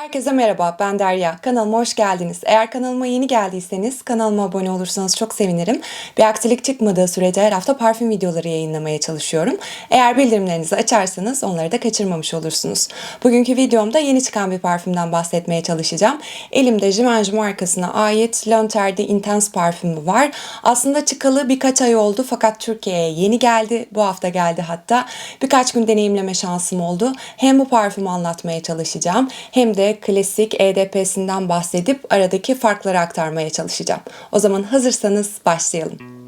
Herkese merhaba, ben Derya. Kanalıma hoş geldiniz. Eğer kanalıma yeni geldiyseniz kanalıma abone olursanız çok sevinirim. Bir aksilik çıkmadığı sürece her hafta parfüm videoları yayınlamaya çalışıyorum. Eğer bildirimlerinizi açarsanız onları da kaçırmamış olursunuz. Bugünkü videomda yeni çıkan bir parfümden bahsetmeye çalışacağım. Elimde Givenchy markasına ait Lanterdi Intense parfümü var. Aslında çıkalı birkaç ay oldu fakat Türkiye'ye yeni geldi. Bu hafta geldi hatta. Birkaç gün deneyimleme şansım oldu. Hem bu parfümü anlatmaya çalışacağım hem de klasik EDP'sinden bahsedip aradaki farkları aktarmaya çalışacağım. O zaman hazırsanız başlayalım.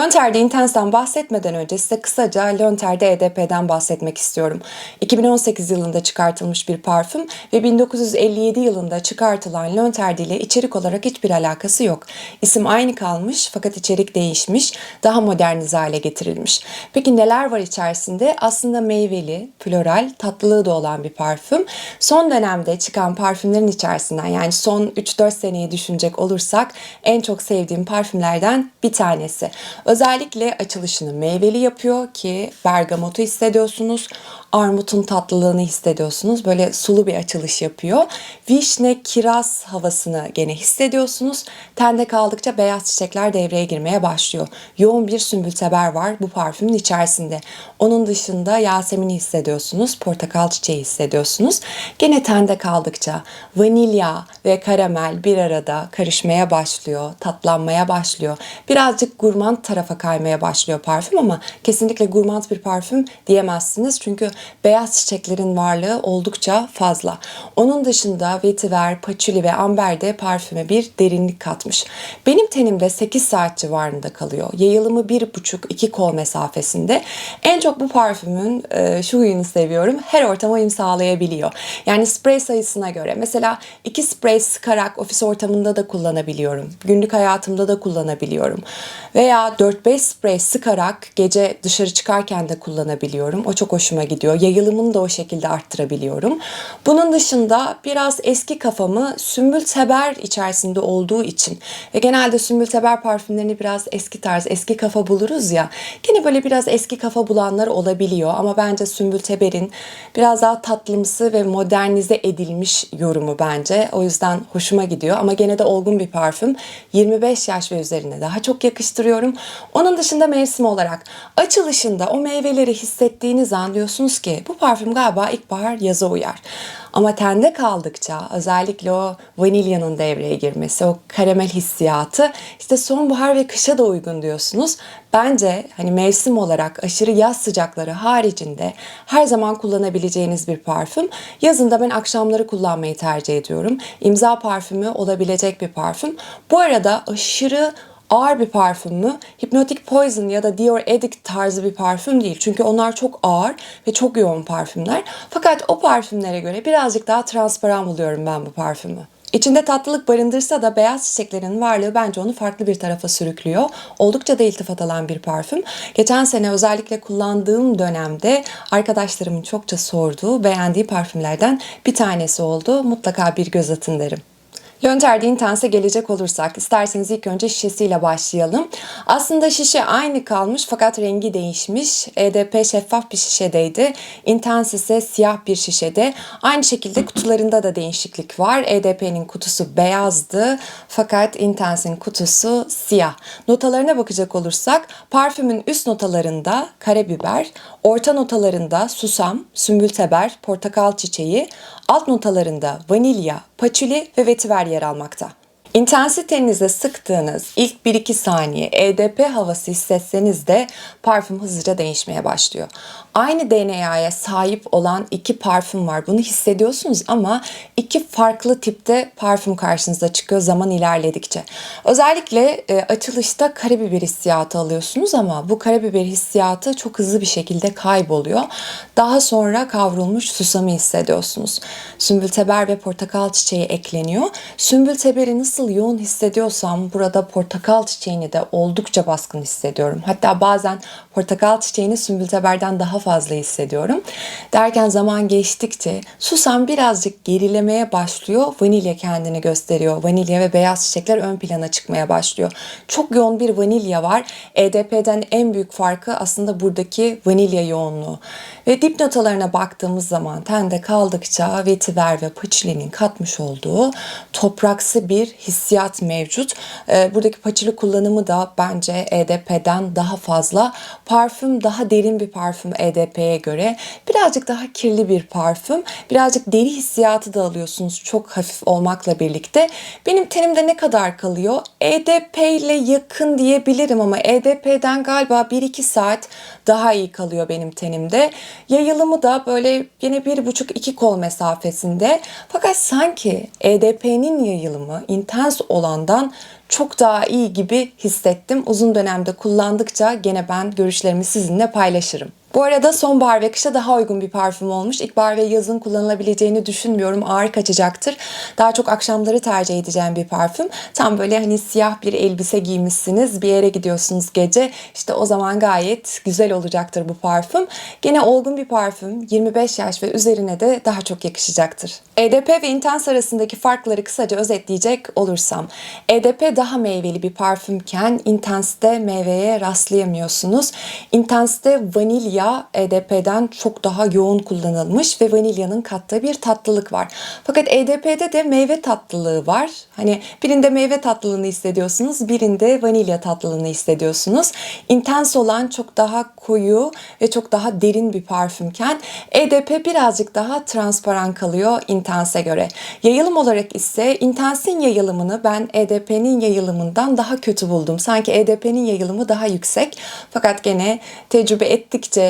Lönter'de Intense'den bahsetmeden önce size kısaca Lönter'de EDP'den bahsetmek istiyorum. 2018 yılında çıkartılmış bir parfüm ve 1957 yılında çıkartılan Lönter'de ile içerik olarak hiçbir alakası yok. İsim aynı kalmış fakat içerik değişmiş, daha modernize hale getirilmiş. Peki neler var içerisinde? Aslında meyveli, floral, tatlılığı da olan bir parfüm. Son dönemde çıkan parfümlerin içerisinden yani son 3-4 seneyi düşünecek olursak en çok sevdiğim parfümlerden bir tanesi. Özellikle açılışını meyveli yapıyor ki bergamotu hissediyorsunuz. Armutun tatlılığını hissediyorsunuz. Böyle sulu bir açılış yapıyor. Vişne, kiraz havasını gene hissediyorsunuz. Tende kaldıkça beyaz çiçekler devreye girmeye başlıyor. Yoğun bir sümbülteber var bu parfümün içerisinde. Onun dışında Yasemin'i hissediyorsunuz. Portakal çiçeği hissediyorsunuz. Gene tende kaldıkça vanilya ve karamel bir arada karışmaya başlıyor. Tatlanmaya başlıyor. Birazcık gurmand tarafa kaymaya başlıyor parfüm ama kesinlikle gurmand bir parfüm diyemezsiniz. Çünkü beyaz çiçeklerin varlığı oldukça fazla. Onun dışında vetiver, paçuli ve amber de parfüme bir derinlik katmış. Benim tenimde 8 saat civarında kalıyor. Yayılımı 1,5-2 kol mesafesinde. En çok bu parfümün e, şu huyunu seviyorum. Her ortama uyum sağlayabiliyor. Yani sprey sayısına göre. Mesela 2 sprey sıkarak ofis ortamında da kullanabiliyorum. Günlük hayatımda da kullanabiliyorum. Veya 4-5 sprey sıkarak gece dışarı çıkarken de kullanabiliyorum. O çok hoşuma gidiyor. Yayılımını da o şekilde arttırabiliyorum. Bunun dışında biraz eski kafamı sümbül teber içerisinde olduğu için ve genelde sümbül teber parfümlerini biraz eski tarz, eski kafa buluruz ya. Gene böyle biraz eski kafa bulanlar olabiliyor ama bence sümbül teberin biraz daha tatlımsı ve modernize edilmiş yorumu bence. O yüzden hoşuma gidiyor ama gene de olgun bir parfüm. 25 yaş ve üzerine daha çok yakıştırıyorum. Onun dışında mevsim olarak açılışında o meyveleri hissettiğiniz an diyorsunuz ki bu parfüm galiba ilkbahar yaza uyar. Ama tende kaldıkça özellikle o vanilyanın devreye girmesi, o karamel hissiyatı işte sonbahar ve kışa da uygun diyorsunuz. Bence hani mevsim olarak aşırı yaz sıcakları haricinde her zaman kullanabileceğiniz bir parfüm. Yazında ben akşamları kullanmayı tercih ediyorum. İmza parfümü olabilecek bir parfüm. Bu arada aşırı ağır bir parfüm mü? Hypnotic Poison ya da Dior Addict tarzı bir parfüm değil. Çünkü onlar çok ağır ve çok yoğun parfümler. Fakat o parfümlere göre birazcık daha transparan buluyorum ben bu parfümü. İçinde tatlılık barındırsa da beyaz çiçeklerin varlığı bence onu farklı bir tarafa sürüklüyor. Oldukça da iltifat alan bir parfüm. Geçen sene özellikle kullandığım dönemde arkadaşlarımın çokça sorduğu, beğendiği parfümlerden bir tanesi oldu. Mutlaka bir göz atın derim. Lönter'de Intense'e gelecek olursak isterseniz ilk önce şişesiyle başlayalım. Aslında şişe aynı kalmış fakat rengi değişmiş. EDP şeffaf bir şişedeydi. Intense ise siyah bir şişede. Aynı şekilde kutularında da değişiklik var. EDP'nin kutusu beyazdı fakat Intense'in kutusu siyah. Notalarına bakacak olursak parfümün üst notalarında karabiber, orta notalarında susam, sümbülteber, portakal çiçeği, alt notalarında vanilya, paçuli ve vetiver yer almakta. İntensitenizde sıktığınız ilk 1-2 saniye EDP havası hissetseniz de parfüm hızlıca değişmeye başlıyor. Aynı DNA'ya sahip olan iki parfüm var. Bunu hissediyorsunuz ama iki farklı tipte parfüm karşınıza çıkıyor zaman ilerledikçe. Özellikle e, açılışta karabiber hissiyatı alıyorsunuz ama bu karabiber hissiyatı çok hızlı bir şekilde kayboluyor. Daha sonra kavrulmuş susamı hissediyorsunuz. Sümbülteber ve portakal çiçeği ekleniyor. Sümbülteberin ısı nasıl yoğun hissediyorsam burada portakal çiçeğini de oldukça baskın hissediyorum. Hatta bazen portakal çiçeğini sümbülteberden daha fazla hissediyorum. Derken zaman geçtikçe susam birazcık gerilemeye başlıyor. Vanilya kendini gösteriyor. Vanilya ve beyaz çiçekler ön plana çıkmaya başlıyor. Çok yoğun bir vanilya var. EDP'den en büyük farkı aslında buradaki vanilya yoğunluğu. Ve dip notalarına baktığımız zaman tende kaldıkça vetiver ve paçilinin katmış olduğu topraksı bir hissiyat mevcut. Ee, buradaki paçili kullanımı da bence EDP'den daha fazla. Parfüm daha derin bir parfüm EDP'ye göre. Birazcık daha kirli bir parfüm. Birazcık deri hissiyatı da alıyorsunuz çok hafif olmakla birlikte. Benim tenimde ne kadar kalıyor? EDP ile yakın diyebilirim ama EDP'den galiba 1-2 saat daha iyi kalıyor benim tenimde. Yayılımı da böyle yine bir buçuk iki kol mesafesinde. Fakat sanki EDP'nin yayılımı intens olandan çok daha iyi gibi hissettim. Uzun dönemde kullandıkça gene ben görüşlerimi sizinle paylaşırım. Bu arada sonbahar ve kışa daha uygun bir parfüm olmuş. İlkbahar ve yazın kullanılabileceğini düşünmüyorum. Ağır kaçacaktır. Daha çok akşamları tercih edeceğim bir parfüm. Tam böyle hani siyah bir elbise giymişsiniz. Bir yere gidiyorsunuz gece. İşte o zaman gayet güzel olacaktır bu parfüm. Gene olgun bir parfüm. 25 yaş ve üzerine de daha çok yakışacaktır. EDP ve Intense arasındaki farkları kısaca özetleyecek olursam. EDP daha meyveli bir parfümken Intense'de meyveye rastlayamıyorsunuz. Intense'de vanilya EDP'den çok daha yoğun kullanılmış ve vanilyanın kattığı bir tatlılık var. Fakat EDP'de de meyve tatlılığı var. Hani birinde meyve tatlılığını hissediyorsunuz, birinde vanilya tatlılığını hissediyorsunuz. Intense olan çok daha koyu ve çok daha derin bir parfümken EDP birazcık daha transparan kalıyor Intense'e göre. Yayılım olarak ise Intense'in yayılımını ben EDP'nin yayılımından daha kötü buldum. Sanki EDP'nin yayılımı daha yüksek. Fakat gene tecrübe ettikçe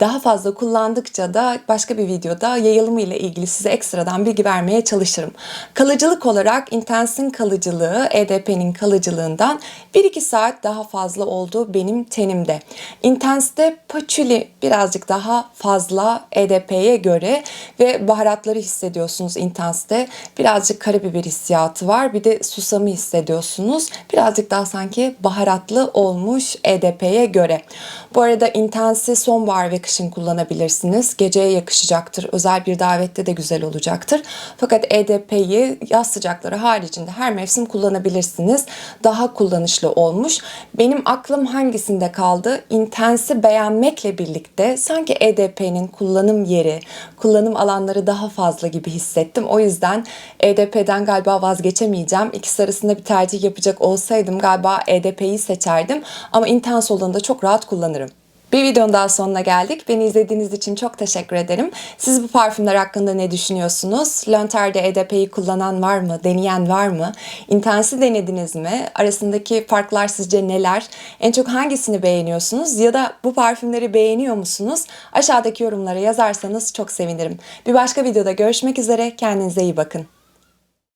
daha fazla kullandıkça da başka bir videoda yayılımı ile ilgili size ekstradan bilgi vermeye çalışırım. Kalıcılık olarak Intense'in kalıcılığı EDP'nin kalıcılığından 1-2 saat daha fazla oldu benim tenimde. Intense'de patchouli birazcık daha fazla EDP'ye göre ve baharatları hissediyorsunuz Intense'de. Birazcık karabiber hissiyatı var. Bir de susamı hissediyorsunuz. Birazcık daha sanki baharatlı olmuş EDP'ye göre. Bu arada Intense'i sonbahar ve kışın kullanabilirsiniz. Geceye yakışacaktır. Özel bir davette de güzel olacaktır. Fakat EDP'yi yaz sıcakları haricinde her mevsim kullanabilirsiniz. Daha kullanışlı olmuş. Benim aklım hangisinde kaldı? Intense'i beğenmekle birlikte sanki EDP'nin kullanım yeri, kullanım alanları daha fazla gibi hissettim. O yüzden EDP'den galiba vazgeçemeyeceğim. İkisi arasında bir tercih yapacak olsaydım galiba EDP'yi seçerdim. Ama Intense olanı da çok rahat kullanırım. Bir videonun daha sonuna geldik. Beni izlediğiniz için çok teşekkür ederim. Siz bu parfümler hakkında ne düşünüyorsunuz? Lanter'de EDP'yi kullanan var mı? Deneyen var mı? Intensi denediniz mi? Arasındaki farklar sizce neler? En çok hangisini beğeniyorsunuz? Ya da bu parfümleri beğeniyor musunuz? Aşağıdaki yorumlara yazarsanız çok sevinirim. Bir başka videoda görüşmek üzere. Kendinize iyi bakın.